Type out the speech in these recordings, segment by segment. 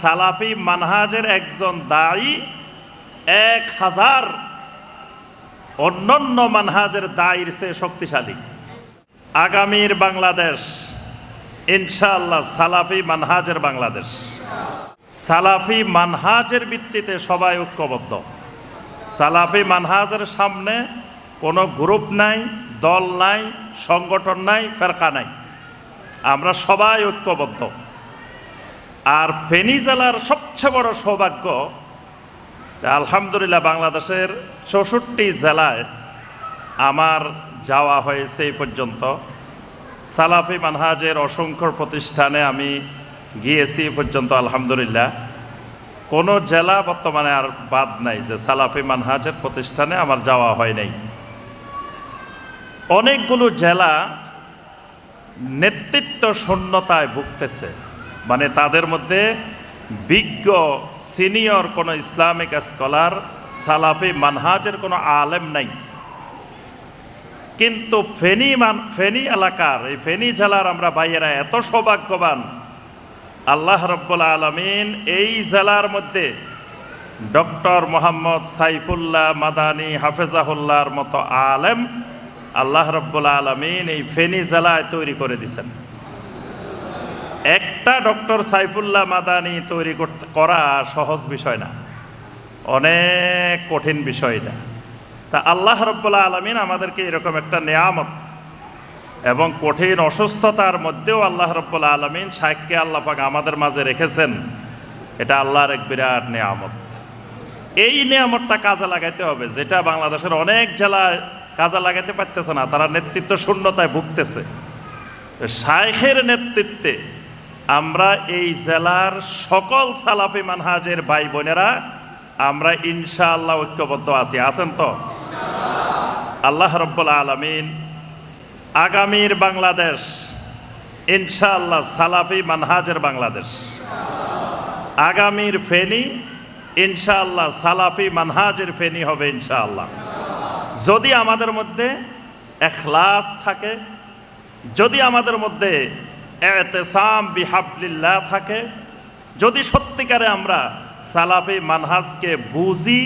সালাফি মানহাজের একজন দায়ী, এক হাজার অন্যান্য মানহাজের দায়ের সে শক্তিশালী। আগামীর বাংলাদেশ, ইনশাআল্লাহ সালাফি মানহাজের বাংলাদেশ। সালাফি মানহাজের ভিত্তিতে সবাই ঐক্যবদ্ধ। সালাফি মানহাজের সামনে কোনো গ্রুপ নাই, দল নাই, সংগঠন নাই, ফেরকা নাই। আমরা সবাই ঐক্যবদ্ধ। আর ফেনী জেলার সবচেয়ে বড় সৌভাগ্য আলহামদুলিল্লাহ বাংলাদেশের চৌষট্টি জেলায় আমার যাওয়া হয়েছে এই পর্যন্ত। সালাফি মানহাজের অসংখ্য প্রতিষ্ঠানে আমি গিয়েছি পর্যন্ত, আলহামদুলিল্লাহ। কোনো জেলা বর্তমানে আর বাদ নাই যে সালাফি মানহাজের প্রতিষ্ঠানে আমার যাওয়া হয় নাই। অনেকগুলো জেলা নেতৃত্ব শূন্যতায় ভুগতেছে। মানে তাদের মধ্যে বিজ্ঞ সিনিয়র কোনো ইসলামিক স্কলার, সালাফি মানহাজের কোনো আলেম নাই। কিন্তু ফেনী মান, ফেনী এলাকার, এই ফেনী জেলার আমরা ভাইয়েরা এত সৌভাগ্যবান। আল্লাহ রব্বুল আলমিন এই জেলার মধ্যে ডক্টর মোহাম্মদ সাইফুল্লাহ মাদানী হাফেজাহুল্লাহর মতো আলেম আল্লাহ রব্বুল আলমিন এই ফেনী জেলায় তৈরি করে দিছেন একটা ডক্টর সাইফুল্লাহ মাদানি তৈরি করা সহজ বিষয় না। অনেক কঠিন বিষয় এটা। তা আল্লাহ রব্বুল্লাহ আলমিন আমাদেরকে এরকম একটা নেয়ামত এবং কঠিন অসুস্থতার মধ্যেও আল্লাহ রব্বুল্লাহ আলমিন আল্লাহ পাক আমাদের মাঝে রেখেছেন। এটা আল্লাহর এক বিরাট নেয়ামত। এই নিয়ামতটা কাজে লাগাইতে হবে, যেটা বাংলাদেশের অনেক জেলায় কাজে লাগাইতে পারতেছে না, তারা নেতৃত্ব শূন্যতায় ভুগতেছে। শাইখের নেতৃত্বে আমরা এই জেলার সকল সালাফি মানহাজের ভাই বোনেরা, আমরা ইনশাআল্লাহ ঐক্যবদ্ধ আছি। আছেন তো? আল্লাহ রব্বুল আলমিন আগামীর বাংলাদেশ, ইনশাআল্লাহ সালাফি মানহাজের বাংলাদেশ। আগামীর ফেনী, ইনশাআল্লাহ সালাফি মানহাজের ফেনী হবে ইনশাআল্লাহ। যদি আমাদের মধ্যে এখলাস থাকে, যদি আমাদের মধ্যে এতেসাম বিহাবলিল্লাহ থাকে। যদি সত্যিকারে আমরা সালাফি মানহাজকে বুঝি,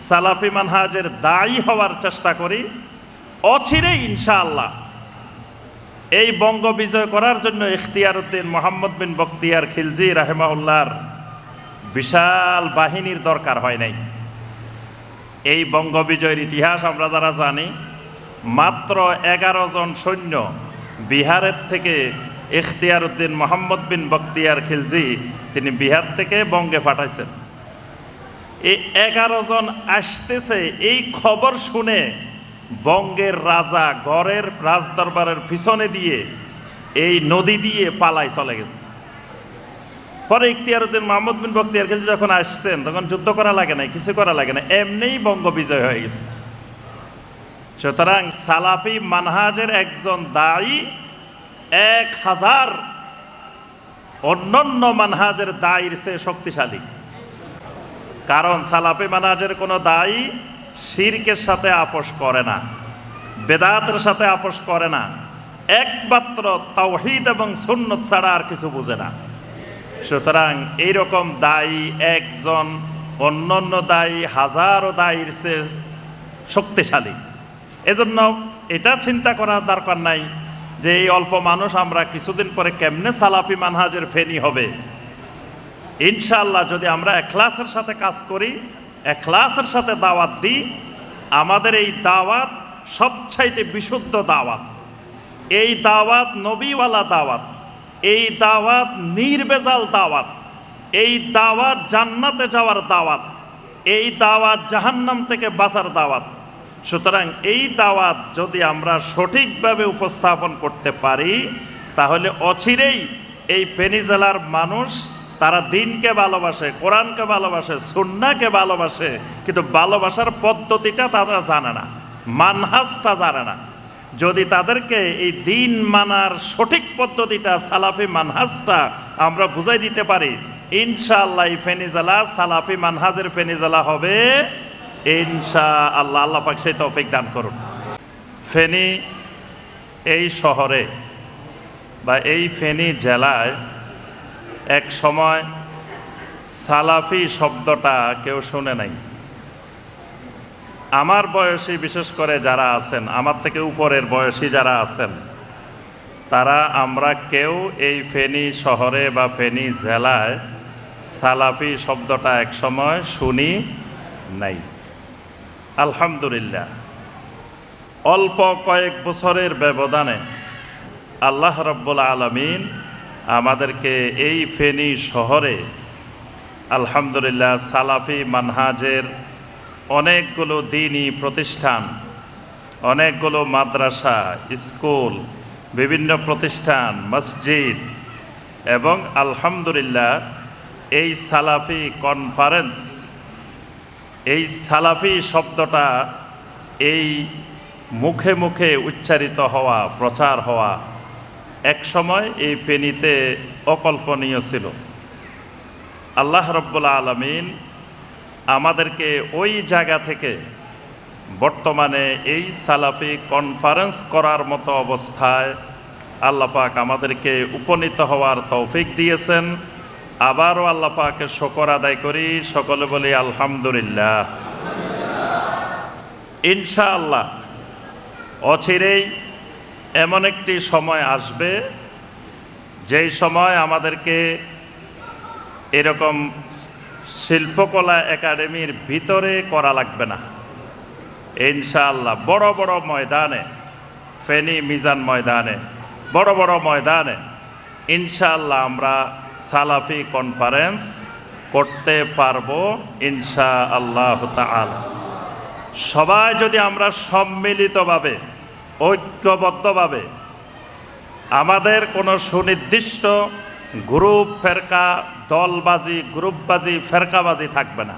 সালাফি মানহাজের দায়ী হওয়ার চেষ্টা করি অচিরেই ইনশাআল্লাহ এই বঙ্গ বিজয় করার জন্য ইখতিয়ার উদ্দিন মোহাম্মদ বিন বক্তিয়ার খিলজি রাহেমাউল্লাহর বিশাল বাহিনীর দরকার হয় নাই। এই বঙ্গ বিজয়ের ইতিহাস আমরা যারা জানি, মাত্র এগারো জন সৈন্য বিহারের থেকে ইখতিয়ার উদ্দিন মোহাম্মদ বিন বক্তিয়ার খিলজি, তিনি বিহার থেকে বঙ্গে পাঠাইছেন। এই এগারো জন আসতেছে, এই খবর শুনে বঙ্গের রাজা গড়ের রাজদরবারের পিছনে দিয়ে এই নদী দিয়ে পালাই চলে গেছে। পরে ইখতিয়ার উদ্দিন মোহাম্মদ বিন বক্তিয়ার খিলজি যখন আসছেন, তখন যুদ্ধ করা লাগে না কিছু করা লাগে না এমনিই বঙ্গ বিজয় হয়ে গেছে। সুতরাং সালাফি মানহাজের একজন দায়ী এক হাজার অন্যান্য মানহাজের দায়ের সে শক্তিশালী। কারণ সালাফি মানহাজের কোনো দায়ী শিরকের সাথে আপোষ করে না, বেদাতের সাথে আপোষ করে না, একমাত্র তাওহিদ এবং সুন্নত ছাড়া আর কিছু বুঝে না। সুতরাং এইরকম দায়ী একজন, অন্যান্য দায়ী হাজারো দায়ীর সে শক্তিশালী। এজন্য এটা চিন্তা করার দরকার নাই। যে এই অল্প মানুষ আমরা কিছুদিন পরে কেমনে সালাফি মানহাজের ফেনি হবে? ইনশাল্লাহ যদি আমরা এখলাসের সাথে কাজ করি, এখলাসের সাথে দাওয়াত দিই, আমাদের এই দাওয়াত সবচাইতে বিশুদ্ধ দাওয়াত। এই দাওয়াত নবীওয়ালা দাওয়াত, এই দাওয়াত নির্বেজাল দাওয়াত, এই দাওয়াত জান্নাতে যাওয়ার দাওয়াত, এই দাওয়াত জাহান্নাম থেকে বাঁচার দাওয়াত। সুতরাং এই দাওয়াত যদি আমরা সঠিকভাবে উপস্থাপন করতে পারি, তাহলে অচিরেই এই পেনি জেলার মানুষ তারা দিনকে ভালোবাসে, কোরআনকে ভালোবাসে সুন্নাকে ভালোবাসে, কিন্তু ভালোবাসার পদ্ধতিটা তারা জানে না, মানহাজটা জানে না। যদি তাদেরকে এই দিন মানার সঠিক পদ্ধতিটা, সালাফি মানহাজটা আমরা বুঝাই দিতে পারি, ইনশাআল্লাহ ফেনিজালা সালাফি মানহাজের ফেনিজালা হবে ইনশা আল্লাহ আল্লাহ পাক সেই তৌফিক দান করুন। ফেনী এই শহরে বা এই ফেনী জেলায় এক সময় সালাফি শব্দটা কেউ শুনে নাই। আমার বয়সী, বিশেষ করে যারা আছেন, আমার থেকে উপরের বয়সী যারা আছেন, তারা আমরা কেউ এই ফেনী শহরে বা ফেনী জেলায় সালাফি শব্দটা একসময় শুনি নাই। আলহামদুলিল্লাহ। অল্প কয়েক বছরের ব্যবধানে আল্লাহ রব্বুল আলমিন আমাদেরকে এই ফেনী শহরে আলহামদুলিল্লাহ সালাফি মানহাজের অনেকগুলো দিনই প্রতিষ্ঠান, অনেকগুলো মাদ্রাসা, স্কুল, বিভিন্ন প্রতিষ্ঠান, মসজিদ এবং আলহামদুলিল্লাহ এই সালাফি কনফারেন্স এই সালাফি শব্দটা এই মুখে মুখে উচ্চারিত হওয়া, প্রচার হওয়া এক সময় এই পেনিতে অকল্পনীয় ছিল। আল্লাহ রব্বুল আলমিন আমাদেরকে ওই জায়গা থেকে বর্তমানে এই সালাফি কনফারেন্স করার মতো অবস্থায় আল্লাপাক আমাদেরকে উপনীত হওয়ার তৌফিক দিয়েছেন। আবারও আল্লাপাকে শকর আদায় করি, সকলে বলি আলহামদুলিল্লাহ। ইনশাআল্লাহ, অচিরেই এমন একটি সময় আসবে, যেই সময় আমাদেরকে এরকম শিল্পকলা একাডেমির ভিতরে করা লাগবে না। ইনশাআল্লাহ, বড় বড় ময়দানে, ফেনী মিজান ময়দানে, বড় বড় ময়দানে ইনশাআল্লাহ আমরা সালাফি কনফারেন্স করতে পারব ইনশা আল্লাহ সবাই যদি আমরা সম্মিলিতভাবে, ঐক্যবদ্ধভাবে আমাদের কোনো সুনির্দিষ্ট গ্রুপ ফেরকা, দলবাজি গ্রুপবাজি ফেরকাবাজি থাকবে না।